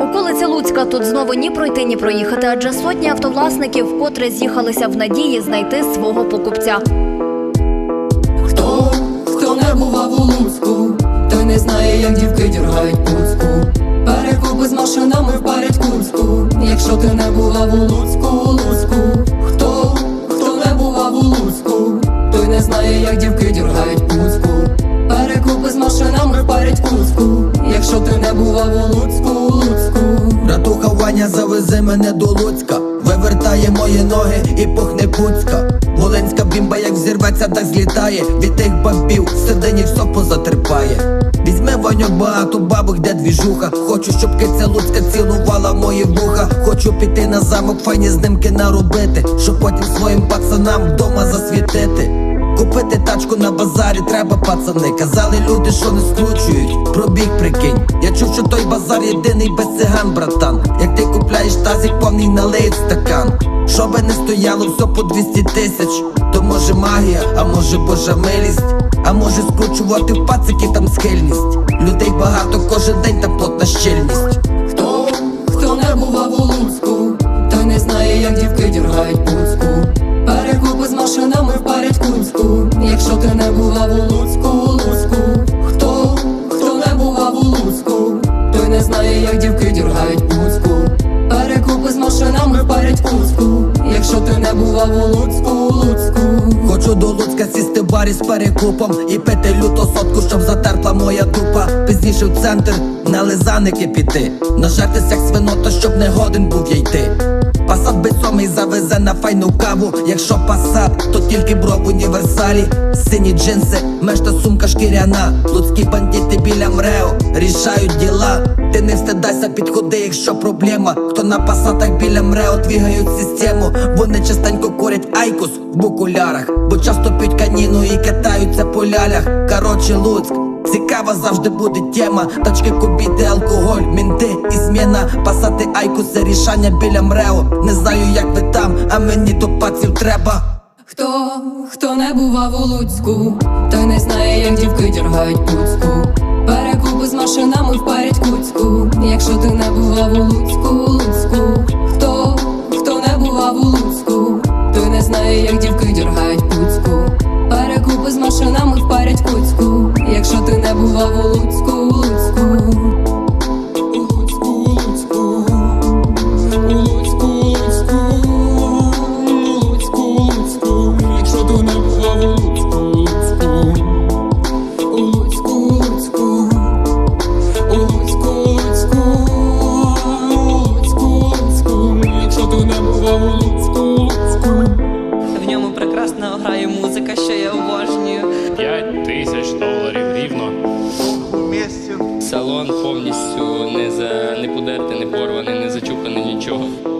Околиця Луцька тут знову ні пройти, ні проїхати, адже сотні автовласників вкотре з'їхалися в надії знайти свого покупця. Хто, хто не бував у Луцьку, той не знає, як дівки діргають пуцку. Перекупи з машинами впарять куцьку. Якщо ти не бував у Луцьку, Луцьку, хто, хто не бував у Луцьку, той не знає, як дівки діргають пуцьку. Перекупи з машинами впарять куцьку. Якщо ти не бував у Луцьку. Ваня завезе мене до Луцька. Вивертає мої ноги і пухне куцька Волинська бімба як взірветься, так злітає. Від тих бабів середині все позатерпає. Візьме ваньок багато бабок, де двіжуха. Хочу, щоб киця Луцька цілувала мої вуха. Хочу піти на замок, файні знимки наробити Щоб потім своїм пацанам вдома засвітити тачку на базарі треба, пацани. Казали люди, що не скручують. Пробіг прикинь. Я чув, що той базар єдиний без циган, братан. Як ти купляєш тазик, повний налиють стакан. Що не стояло, все по 200 тисяч. То може магія, а може божа милість. А може скручувати в пацики там схильність. Людей багато, кожен день там плотна щільність. Хто, хто не бував у Луцьку, той не знає, як дівки діргають пуцьку. Перекупи з машинами впарять куцьку. Якщо ти не бував у Луцьку, Луцьку, хто, хто не бував у Луцьку, той не знає, як дівки діргають пуцьку. Перекупи з машинами впарять куцьку. Якщо ти не бував у Луцьку, Луцьку. Хочу до Луцька сісти в барі з перекупом І пити люту сотку, щоб затерпла моя дупа Пізніше в центр на лизаники піти Нажертись як свинота, щоб не годен був я йти Пасат безсомий завезе на файну каву. Якщо пасат, то тільки бро в універсалі. Сині джинси, мешта сумка шкіряна. Луцькі бандити біля мрео рішають діла. Ти не встидайся, підходи, якщо проблема. Хто на пасатах біля мрео двігають систему. Вони частенько курять айкос в букулярах Бо часто п'ють каніну і катаються по лялях. Короче, Луцьк Цікава завжди буде тема. Тачки, кубіти, алкоголь, мінти і зміна. Пасати айкуси, рішання біля мрео. Не знаю, як ви там, а мені то паців треба. Хто, хто не бував у Луцьку, той не знає, як дівки діргають пуцьку. Перекупи з машинами впарять куцьку. Якщо ти не бував у Луцьку, Луцьку, тисяч доларів рівно. Салон повністю не за не подерти, не порваний, не зачупаний нічого.